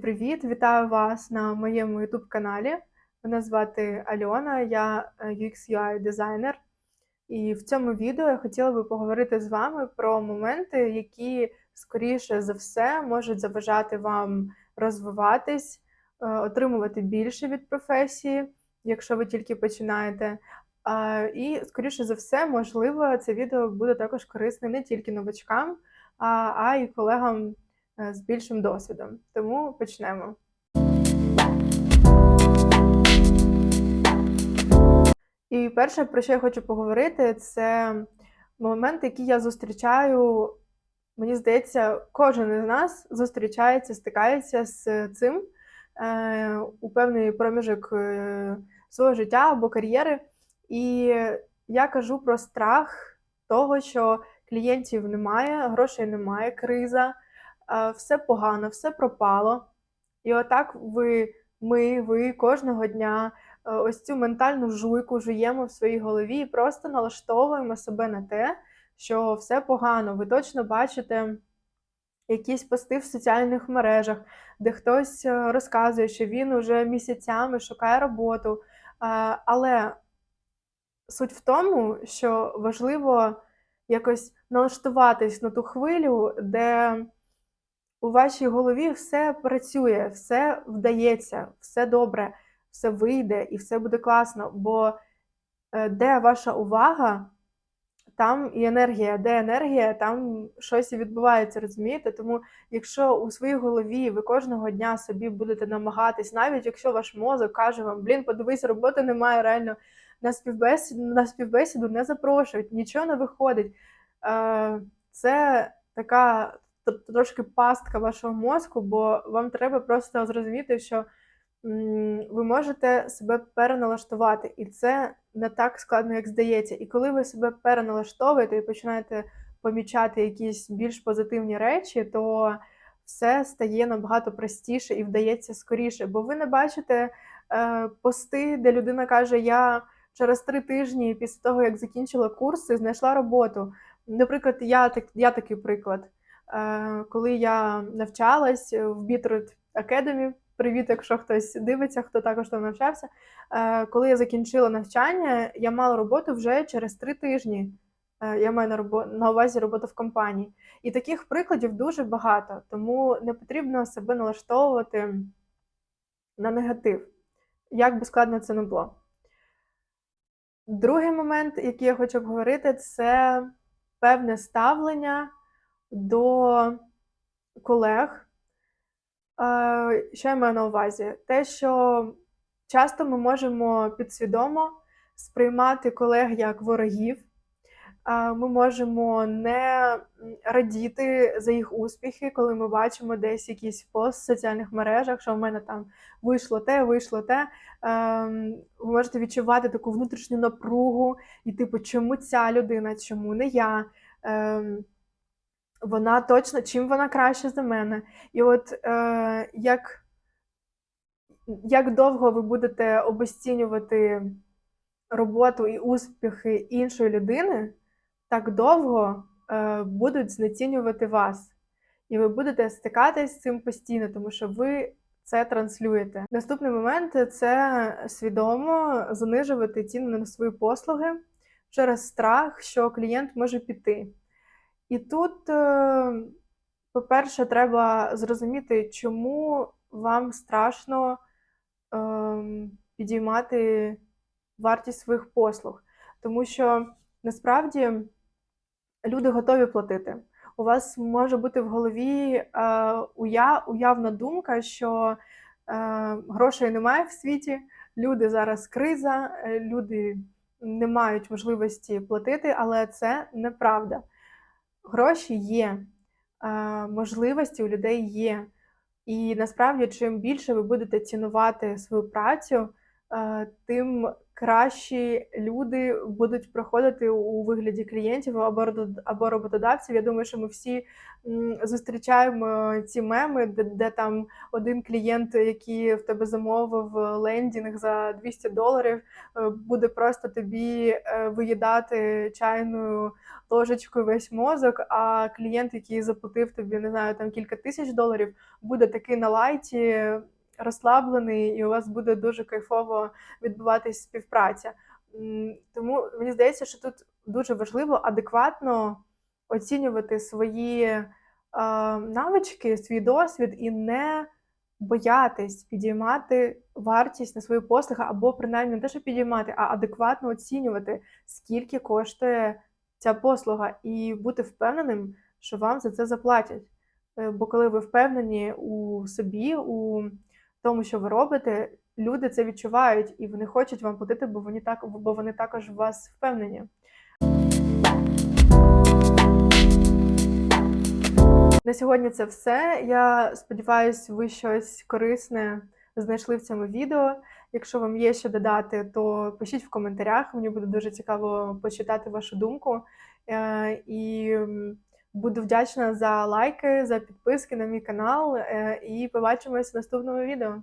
Привіт, вітаю вас на моєму youtube каналі. Мене звати Альона, я е, UX UI дизайнер. І в цьому відео я хотіла би поговорити з вами про моменти, які скоріше за все можуть заважати вам розвиватись, е, отримувати більше від професії, якщо ви тільки починаєте. І, скоріше за все, можливо, це відео буде також корисне не тільки новачкам, а, й колегам з більшим досвідом. Тому почнемо. І перше, про що я хочу поговорити, це момент, який я зустрічаю. Мені здається, кожен із нас зустрічається, стикається з цим е, у певний проміжок е, свого життя або кар'єри. І я кажу про страх того, що клієнтів немає, грошей немає, криза, е, все погано, все пропало. І отак ви, ми, ви кожного дня е, ось цю ментальну жуйку жуємо в своїй голові і просто налаштовуємо себе на те, що все погано. Ви точно бачите якісь пости в соціальних мережах, де хтось е, розказує, що він уже місяцями шукає роботу. Але суть в тому, що важливо якось налаштуватись на ту хвилю, де у вашій голові все працює, все вдається, все добре, все вийде і все буде класно. Бо е, де ваша увага, там і енергія, де енергія, там щось і відбувається, розумієте? Тому, якщо у своїй голові ви кожного дня собі будете намагатись, навіть якщо ваш мозок каже вам, блін, подивись, роботи немає реально на співбесіду, на співбесіду не запрошують, нічого не виходить. Е, Це така трошки пастка вашого мозку, бо вам треба просто зрозуміти, що ви можете себе переналаштувати, і це не так складно, як здається. І коли ви себе переналаштовуєте і починаєте помічати якісь більш позитивні речі, то все стає набагато простіше і вдається скоріше. Бо ви не бачите е, пости, де людина каже: Я через три тижні після того, як закінчила курси, знайшла роботу. Наприклад, я так я такий приклад. Е, коли я навчалась в Bitrut Academy, привіт, якщо хтось дивиться, хто також там навчався. Е, коли я закінчила навчання, я мала роботу вже через три тижні. Е, я маю на робо... на увазі роботу в компанії. І таких прикладів дуже багато, тому не потрібно себе налаштовувати на негатив, як би складно це не було. Другий момент, який я хочу обговорити, це певне ставлення до колег. Що я маю на увазі? Те, що часто ми можемо підсвідомо сприймати колег як ворогів, ми можемо не радіти за їх успіхи, коли ми бачимо десь якийсь пост в соціальних мережах, що в мене там вийшло те, вийшло те. Ем, ви можете відчувати таку внутрішню напругу, і типу, чому ця людина, чому не я? Вона точно, чим вона краще за мене. І от е, як як довго ви будете обесцінювати роботу і успіхи іншої людини, так довго е, будуть знецінювати вас. І ви будете стикатись з цим постійно, тому що ви це транслюєте. Наступний момент це свідомо занижувати ціни на свої послуги через страх, що клієнт може піти. І тут, е, по-перше, треба зрозуміти, чому вам страшно ем, підіймати вартість своїх послуг. Тому що насправді люди готові платити. У вас може бути в голові е, уявна думка, що е, грошей немає в світі, люди зараз криза, люди не мають можливості платити, але це неправда гроші є, можливості у людей є. І насправді, чим більше ви будете цінувати свою працю, тим кращі люди будуть проходити у вигляді клієнтів або роботодавців. Я думаю, що ми всі зустрічаємо ці меми, де, де там один клієнт, який в тебе замовив лендінг за 200 доларів, е, буде просто тобі е, виїдати чайною ложечкою весь мозок, а клієнт, який заплатив тобі, не знаю, там кілька тисяч доларів, буде такий на лайті, розслаблений, і у вас буде дуже кайфово відбуватись співпраця. Тому мені здається, що тут дуже важливо адекватно оцінювати свої е, навички, свій досвід і не боятись підіймати вартість на свої послуги, або принаймні не те, що підіймати, а адекватно оцінювати, скільки коштує ця послуга, і бути впевненим, що вам за це заплатять. Е, Бо коли ви впевнені у собі, у тому, що ви робите, люди це відчувають і вони хочуть вам платити, бо вони так, бо вони також в вас впевнені. На сьогодні це все. Я сподіваюся, ви щось корисне знайшли в цьому відео. Якщо вам є що додати, то пишіть в коментарях. Мені буде дуже цікаво почитати вашу думку. Е, І буду вдячна за лайки, за підписки на мій канал. Е, І побачимось в наступному відео.